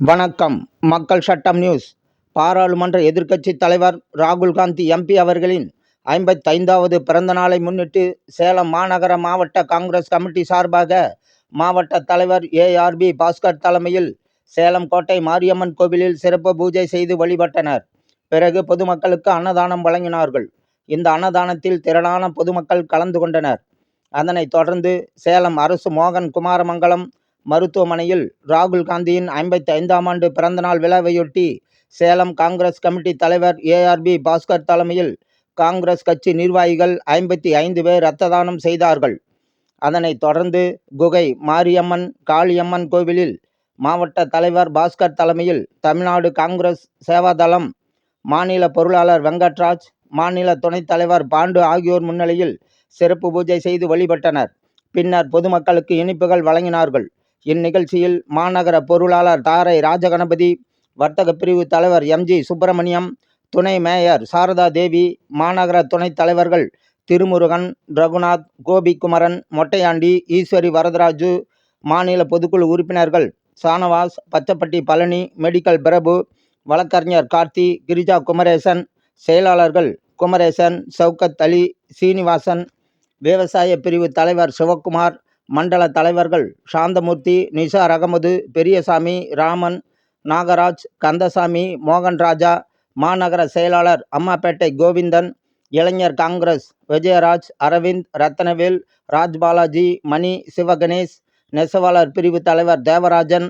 வணக்கம். மக்கள் சட்டம் நியூஸ். பாராளுமன்ற எதிர்க்கட்சி தலைவர் ராகுல் காந்தி எம்பி அவர்களின் ஐம்பத்தைந்தாவது பிறந்த நாளை முன்னிட்டு சேலம் மாநகர மாவட்ட காங்கிரஸ் கமிட்டி சார்பாக மாவட்ட தலைவர் ஏஆர்பி பாஸ்கர் தலைமையில் சேலம் கோட்டை மாரியம்மன் கோவிலில் சிறப்பு பூஜை செய்து வழிபட்டனர். பிறகு பொதுமக்களுக்கு அன்னதானம் வழங்கினார்கள். இந்த அன்னதானத்தில் திரளான பொதுமக்கள் கலந்து கொண்டனர். அதனைத் தொடர்ந்து சேலம் அரசு மோகன் குமாரமங்கலம் மருத்துவமனையில் ராகுல் காந்தியின் ஐம்பத்தி ஐந்தாம் ஆண்டு பிறந்தநாள் விழாவையொட்டி சேலம் காங்கிரஸ் கமிட்டி தலைவர் ஏஆர்பி பாஸ்கர் தலைமையில் காங்கிரஸ் கட்சி நிர்வாகிகள் ஐம்பத்தி ஐந்து பேர் இரத்த தானம் செய்தார்கள். அதனைத் தொடர்ந்து குகை மாரியம்மன் காளியம்மன் கோவிலில் மாவட்ட தலைவர் பாஸ்கர் தலைமையில் தமிழ்நாடு காங்கிரஸ் சேவாதளம் மாநில பொருளாளர் வெங்கட்ராஜ் மாநில துணைத் தலைவர் பாண்டு ஆகியோர் முன்னிலையில் சிறப்பு பூஜை செய்து வழிபட்டனர். பின்னர் பொதுமக்களுக்கு இனிப்புகள் வழங்கினார்கள். இந்நிகழ்ச்சியில் மாநகர பொருளாளர் தாரை ராஜகணபதி வர்த்தக பிரிவு தலைவர் எம்ஜி சுப்பிரமணியம் துணை மேயர் சாரதா தேவி மாநகர துணைத் தலைவர்கள் திருமுருகன் ரகுநாத் கோபிகுமரன் மொட்டையாண்டி ஈஸ்வரி வரதராஜு மாநில பொதுக்குழு உறுப்பினர்கள் சானவாஸ் பச்சப்பட்டி பழனி மெடிக்கல் பிரபு வழக்கறிஞர் கார்த்தி கிரிஜா குமரேசன் செயலாளர்கள் குமரேசன் சவுக்கத் அலி சீனிவாசன் விவசாய பிரிவு தலைவர் சிவக்குமார் மண்டல தலைவர்கள் சாந்தமூர்த்தி நிசார் அகமது பெரியசாமி ராமன் நாகராஜ் கந்தசாமி மோகன்ராஜா மாநகர செயலாளர் அம்மாப்பேட்டை கோவிந்தன் இளைஞர் காங்கிரஸ் விஜயராஜ் அரவிந்த் ரத்னவேல் ராஜ்பாலாஜி மணி சிவகணேஷ் நெசவாளர் பிரிவு தலைவர் தேவராஜன்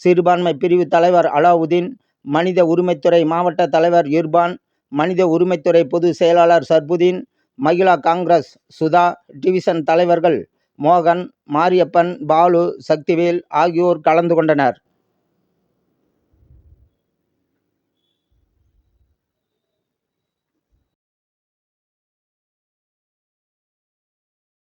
சிறுபான்மை பிரிவு தலைவர் அலாவுதீன் மனித உரிமைத்துறை மாவட்ட தலைவர் இர்பான் மனித உரிமைத்துறை பொதுச் செயலாளர் சர்புதீன் மகிழா காங்கிரஸ் சுதா டிவிஷன் தலைவர்கள் மோகன் மாரியப்பன் பாலு சக்திவேல் ஆகியோர் கலந்து கொண்டனர்.